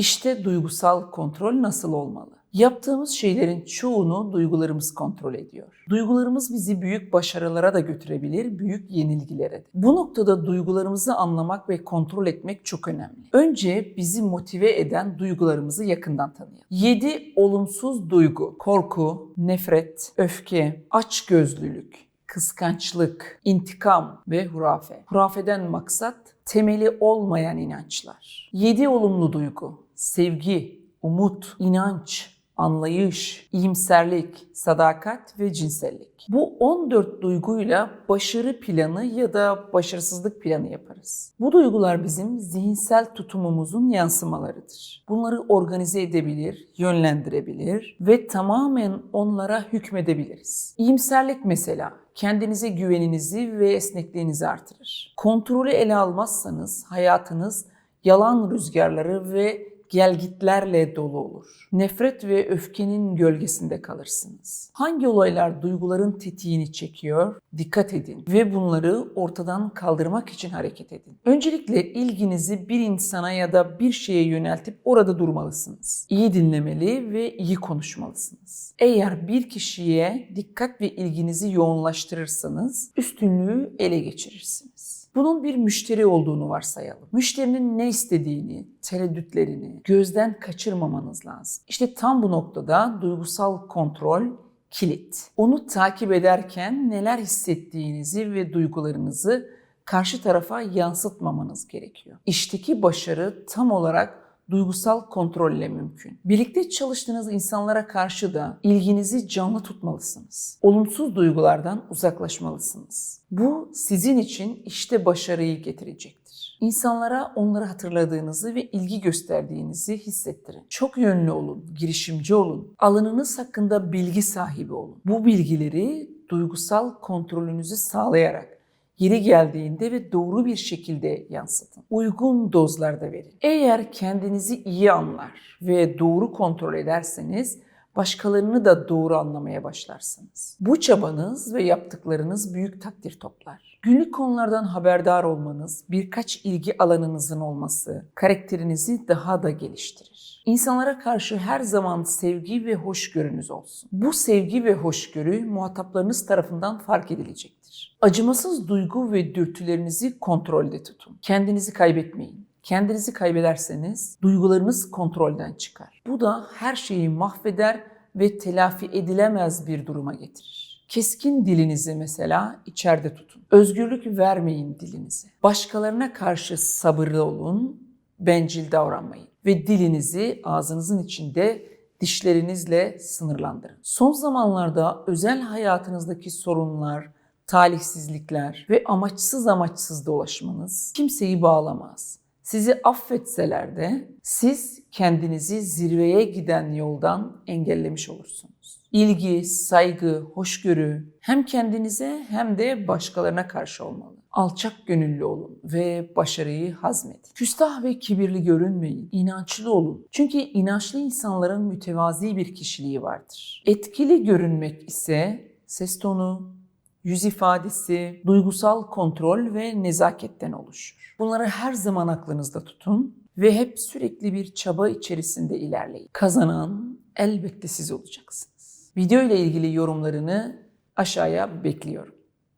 İşte duygusal kontrol nasıl olmalı? Yaptığımız şeylerin çoğunu duygularımız kontrol ediyor. Duygularımız bizi büyük başarılara da götürebilir, büyük yenilgilere de. Bu noktada duygularımızı anlamak ve kontrol etmek çok önemli. Önce bizi motive eden duygularımızı yakından tanıyalım. 7 olumsuz duygu. Korku, nefret, öfke, açgözlülük, kıskançlık, intikam ve hurafe. Hurafeden maksat temeli olmayan inançlar. 7 olumlu duygu. Sevgi, umut, inanç, anlayış, iyimserlik, sadakat ve cinsellik. Bu 14 duyguyla başarı planı ya da başarısızlık planı yaparız. Bu duygular bizim zihinsel tutumumuzun yansımalarıdır. Bunları organize edebilir, yönlendirebilir ve tamamen onlara hükmedebiliriz. İyimserlik mesela kendinize güveninizi ve esnekliğinizi artırır. Kontrolü ele almazsanız hayatınız yalan rüzgarları ve gelgitlerle dolu olur. Nefret ve öfkenin gölgesinde kalırsınız. Hangi olaylar duyguların tetiğini çekiyor? Dikkat edin ve bunları ortadan kaldırmak için hareket edin. Öncelikle ilginizi bir insana ya da bir şeye yöneltip orada durmalısınız. İyi dinlemeli ve iyi konuşmalısınız. Eğer bir kişiye dikkat ve ilginizi yoğunlaştırırsanız üstünlüğü ele geçirirsiniz. Bunun bir müşteri olduğunu varsayalım. Müşterinin ne istediğini, tereddütlerini gözden kaçırmamanız lazım. İşte tam bu noktada duygusal kontrol kilit. Onu takip ederken neler hissettiğinizi ve duygularınızı karşı tarafa yansıtmamanız gerekiyor. İşteki başarı tam olarak duygusal kontrolle mümkün. Birlikte çalıştığınız insanlara karşı da ilginizi canlı tutmalısınız. Olumsuz duygulardan uzaklaşmalısınız. Bu sizin için işte başarıyı getirecektir. İnsanlara onları hatırladığınızı ve ilgi gösterdiğinizi hissettirin. Çok yönlü olun, girişimci olun. Alanınız hakkında bilgi sahibi olun. Bu bilgileri duygusal kontrolünüzü sağlayarak yeri geldiğinde ve doğru bir şekilde yansıtın. Uygun dozlarda verin. Eğer kendinizi iyi anlar ve doğru kontrol ederseniz başkalarını da doğru anlamaya başlarsınız. Bu çabanız ve yaptıklarınız büyük takdir toplar. Günlük konulardan haberdar olmanız, birkaç ilgi alanınızın olması karakterinizi daha da geliştirir. İnsanlara karşı her zaman sevgi ve hoşgörünüz olsun. Bu sevgi ve hoşgörü muhataplarınız tarafından fark edilecektir. Acımasız duygu ve dürtülerinizi kontrolde tutun. Kendinizi kaybetmeyin. Kendinizi kaybederseniz duygularınız kontrolden çıkar. Bu da her şeyi mahveder ve telafi edilemez bir duruma getirir. Keskin dilinizi mesela içeride tutun. Özgürlük vermeyin dilinize. Başkalarına karşı sabırlı olun, bencil davranmayın ve dilinizi ağzınızın içinde dişlerinizle sınırlandırın. Son zamanlarda özel hayatınızdaki sorunlar, talihsizlikler ve amaçsız amaçsız dolaşmanız kimseyi bağlamaz. Sizi affetseler de siz kendinizi zirveye giden yoldan engellemiş olursunuz. İlgi, saygı, hoşgörü hem kendinize hem de başkalarına karşı olmalı. Alçak gönüllü olun ve başarıyı hazmedin. Küstah ve kibirli görünmeyin. İnançlı olun. Çünkü inançlı insanların mütevazi bir kişiliği vardır. Etkili görünmek ise ses tonu, yüz ifadesi, duygusal kontrol ve nezaketten oluşur. Bunları her zaman aklınızda tutun ve hep sürekli bir çaba içerisinde ilerleyin. Kazanan elbette siz olacaksınız. Video ile ilgili yorumlarını aşağıya bekliyorum.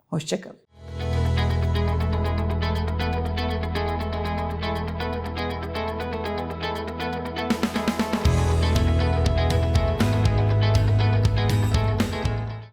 Hoşçakalın.